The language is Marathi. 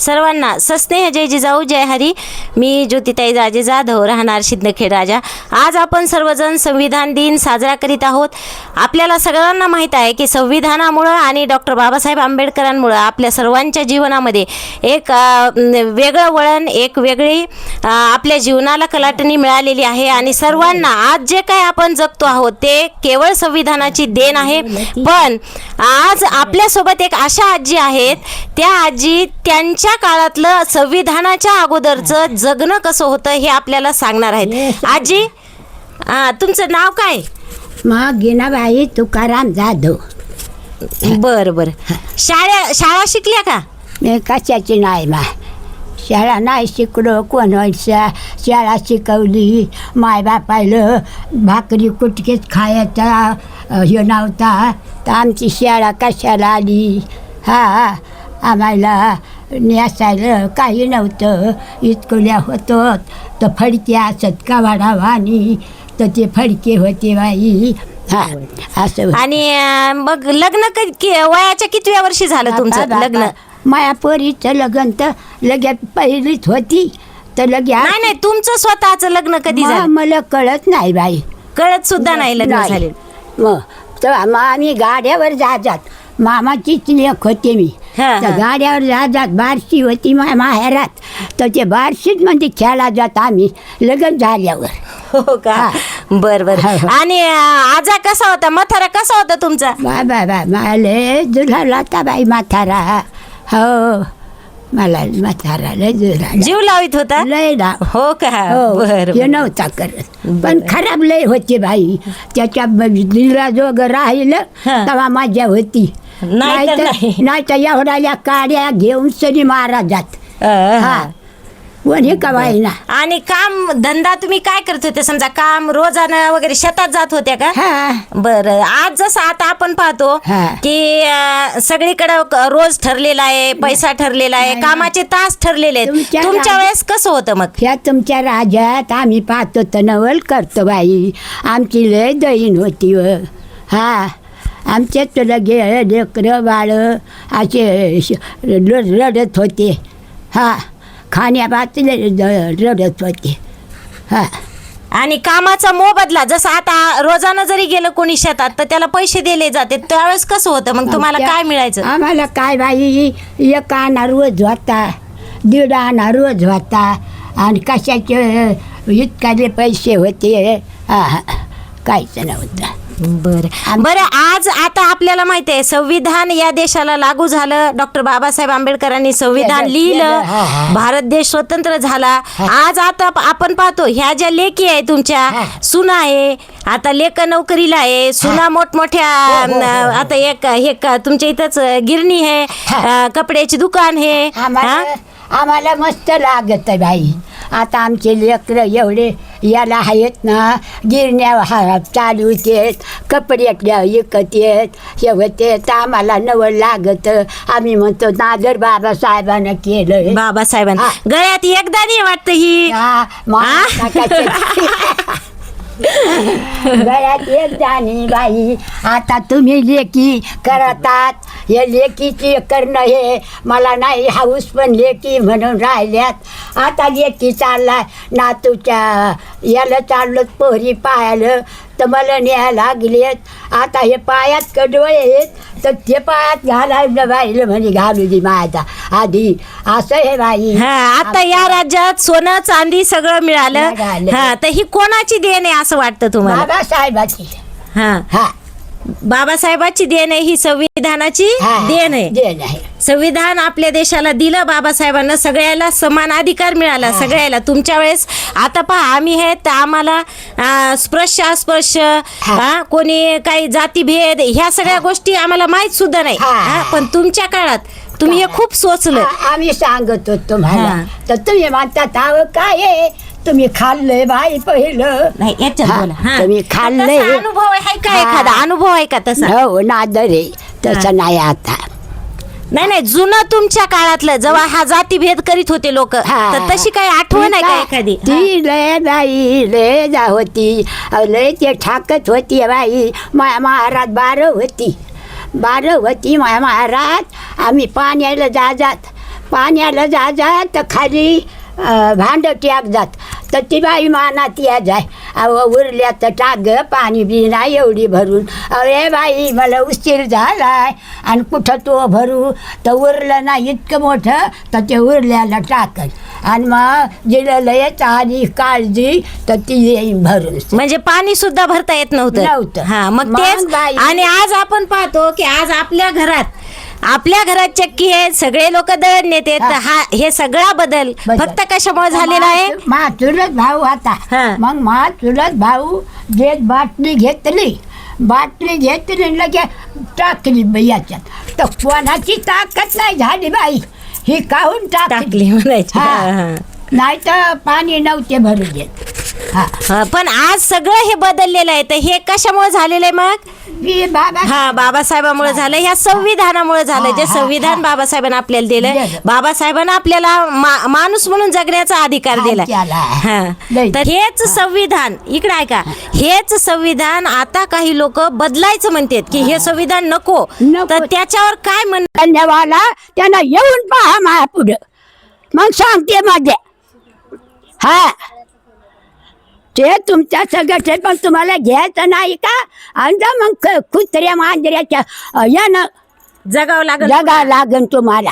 सर्वांना सस्नेह जय जिजाऊ जय हरी. मी ज्योतिताई राजे जाधव राहणार सिद्धखेड राजा. आज आपण सर्वजण संविधान दिन साजरा करीत आहोत. आपल्याला सगळ्यांना माहीत आहे की संविधानामुळं आणि डॉक्टर बाबासाहेब आंबेडकरांमुळं आपल्या सर्वांच्या जीवनामध्ये एक वेगळं वळण एक वेगळी आपल्या जीवनाला कलाटणी मिळालेली आहे आणि सर्वांना आज जे काय आपण जगतो आहोत ते केवळ संविधानाची देण आहे. पण आज आपल्यासोबत एक अशा आजी आहेत. त्या आजी त्यांच्या काळातलं संविधानाच्या अगोदरचं जगणं कसं होतं हे आपल्याला सांगणार आहेत. आजी आ, तुमचं नाव काय? मग गिनाबाई तुकाराम जाधव. बरं बरं. शाळा शाळा शिकल्या का? मी कशाची नाही मा. शाळा नाही शिकलो कोण शा शाळा शिकवली. मायबापायलं भाकरी कुटकीच खायचा अ, हे नव्हता. तर आमची शाळा कशाला आली? हा आम्हाला नेसायला काही नव्हतं. इतकुल्या होतो. तर फडके असत कवाडावानी तर ते फडके होते बाई. हा असं. आणि अ, मग लग्न क- कि- वयाच्या कितव्या वर्षी झालं तुमचं लग्न? माया पोरीचं लग्न तर लगेच पहिलीच होती. तर लगे नाही नाही तुमचं स्वतःचं लग्न कधी झालं? मला कळत नाही बाई. कळत सुद्धा नाही लग्न. झाले मग तर आम्ही गाड्यावर जातात मामाचीच लेख होते मी. हा, तर हा. गाड्यावर जातात बारशी होती मा माहेरात. तर ते बारशीत म्हणजे खेळा जात आम्ही लग्न झाल्यावर. हो का. बर बर. हा, हा. आणि अ, आजा कसा होता? मथारा कसा होता तुमचा? बा बा बा माले जुलाला का बाई म्हातारा हो मला म्हातारा लय जुलाला जीव लावित होता? लय ना हो का? हो बर हे नव्हता करत. पण खराब लय होती बाई. त्याच्या दिला जोग राहिलं हा. तेव्हा मजा होती. नाही तर नाही. नाही तर एवढ्या काड्या घेऊन सरी महाराजात. हा. कोणी ना आणि काम धंदा तुम्ही काय करत होते? समजा काम रोजानं वगैरे शेतात जात होत्या का? हा. बर. आज जसं आता आपण पाहतो हा. की अ, सगळीकडं क- रोज ठरलेला आहे पैसा ठरलेला आहे कामाचे तास ठरलेले आहेत. तुमच्या तुमच्या वेळेस कसं होतं मग? ह्या तुमच्या राज्यात आम्ही पाहतो तर नवल करतो बाई. आमची लय दहीन होती व. हा. आमचे तर लगे लेकरं बाळ असे रडत होते. हा खाण्यापात रडत होते. हा. आणि कामाचा मोबदला जसं आता रोजानं जरी गेलं कोणी शेतात तर त्याला पैसे दिले जाते. त्यावेळेस कसं होतं? मग तुम्हाला आमच्या- काय मिळायचं? आम्हाला काय बाई एक आणा रोज होता दीड आणा रोज होता. आणि कशाचे इतकाले पैसे होते? हा हा. काहीच नव्हतं. बरं. बरं आज आता आपल्याला माहिती आहे संविधान या देशाला लागू झालं. डॉक्टर बाबासाहेब आंबेडकरांनी संविधान लिहिलं. भारत देश स्वतंत्र झाला. आज आता आपण पाहतो ह्या ज्या लेकी आहे तुमच्या. सुना आहे आता लेक नोकरीला आहे सुना मोठमोठ्या हो, हो, हो, आता एक हे तुमच्या इथंच गिरणी आहे हा. कपड्याची दुकान आहे. आम्हाला हा? आम्हाला मस्त लागत बाई. आता आमचे लेकरं एवढे याला आहेत ना गिरण्या हा चालू आहेत कपड्यातल्या विकत येत तर आम्हाला नवल लागत आम्ही म्हणतो नादर बाबासाहेबांना केलं बाबासाहेबांनी. गळ्यात एकदा नाही वाटतं ही हा, मा-? टाकायचं. गळ्यात एक जाणी बाई आता तुम्ही लेकी करतात. हे लेकीची करणं हे मला नाही हाऊस पण लेकी म्हणून राहिल्यात. आता लेकी चालला नातूच्या याला चाललो पोहरी पाहायला तर मला न्याय लागलेत. आता हे पायात कडवळ आहेत. तर ते पायात घालायला बाईला म्हणे घालू दे माझा. आधी असं हे बाई. हा आता या राज्यात सोनं चांदी सगळं मिळालं. मिळालं. हा तर ही कोणाची देण आहे असं वाटतं तुम्हाला? बाबासाहेबाची. हा. हा. बाबासाहेबाची देण आहे ही संविधानाची हा, देण आहे. देण आहे. संविधान आपल्या देशाला दिलं बाबासाहेबांना सगळ्याला समान अधिकार मिळाला सगळ्याला. तुमच्या वेळेस आता पहा आम्ही हे तर आम्हाला अं, स्पृश्य अस्पृश्य हा, कोणी काही जातीभेद ह्या सगळ्या गोष्टी आम्हाला माहीत सुद्धा नाही. हा. हा, पण तुमच्या काळात तुम्ही हे खूप सोचलं. आ- आम्ही सांगत होतो तुम्हाला. हा. तर तुम्ही म्हणतात अहो काय आहे? तुम्ही खाल्लंय बाई पहिलं. नाही याच्यात हा, बोला. हा. तुम्ही खाल्लंय. तसा अनुभव आहे का हा. एखादा? अनुभव आहे का तसा? हो नादर. आहे तसं नाही आता. नाही नाही जुनं तुमच्या काळातलं जेव्हा हा जातीभेद करीत होते लोक हा. तर तशी काही आठवण आहे का एखादी? ती लय बाई लय जा होती अहो, लय ते ठाकत होती बाई. माया महाराज बारं होती. बारं होती माया महाराज. आम्ही पाण्याला जा जात पाण्याला जा जा तर खाली. भांड टाक जात तर ती बाई मानात या जाय. अहो उरल्या तर टाक ग पाणी बी नाही एवढी भरून. अरे बाई मला उशीर झालाय. आणि कुठं तो भरू? तर उरलं नाही इतकं मोठं तर ते उरल्याला टाकल. आणि मग जिला लयच आली काळजी तर ती येईन भरून. म्हणजे पाणी सुद्धा भरता येत नव्हतं. नव्हतं. हा मग मग तेच बाई- आणि आज आपण पाहतो की आज आपल्या घरात आपल्या घरात चक्की आहे सगळे लोक दळण नेते हा. हा हे सगळा बदल बदल. फक्त कशामुळे झालेला आहे मा चुलत भाऊ हा. आता मग मा चुलत भाऊ जे बाटली घेतली बाटली घेतली लगे टाकली बाई याच्यात तर कोणाची ताकद नाही झाली बाई ही काहून टाकली टाकली म्हणायची हा, हा. नाही तर पाणी नव्हते भरू देत हा. पण आज सगळं हे बदललेलं आहे. तर हे कशामुळे झालेलं आहे मग? बाबा हा बाबासाहेबांमुळे झालं. ह्या संविधानामुळे झालं. जे संविधान. बाबासाहेबांना आपल्याला दिलं दिलं. बाबासाहेबांना आपल्याला मा- माणूस म्हणून जगण्याचा अधिकार दिला. हा. लई. तर हेच संविधान इकडे ऐका. हेच संविधान आता काही लोक बदलायचं म्हणतात की हे संविधान नको. नको. तर त्याच्यावर काय म्हण त्यांना येऊन पहा माझ्या पुढं. मग सांगते मध्ये हा. ते तुमच्या सगळं पण तुम्हाला घ्यायचं नाही का? आणि जा मग कुत्र्या मांजऱ्याच्या यानं जगावं लागेल जगा लागन तुम्हाला.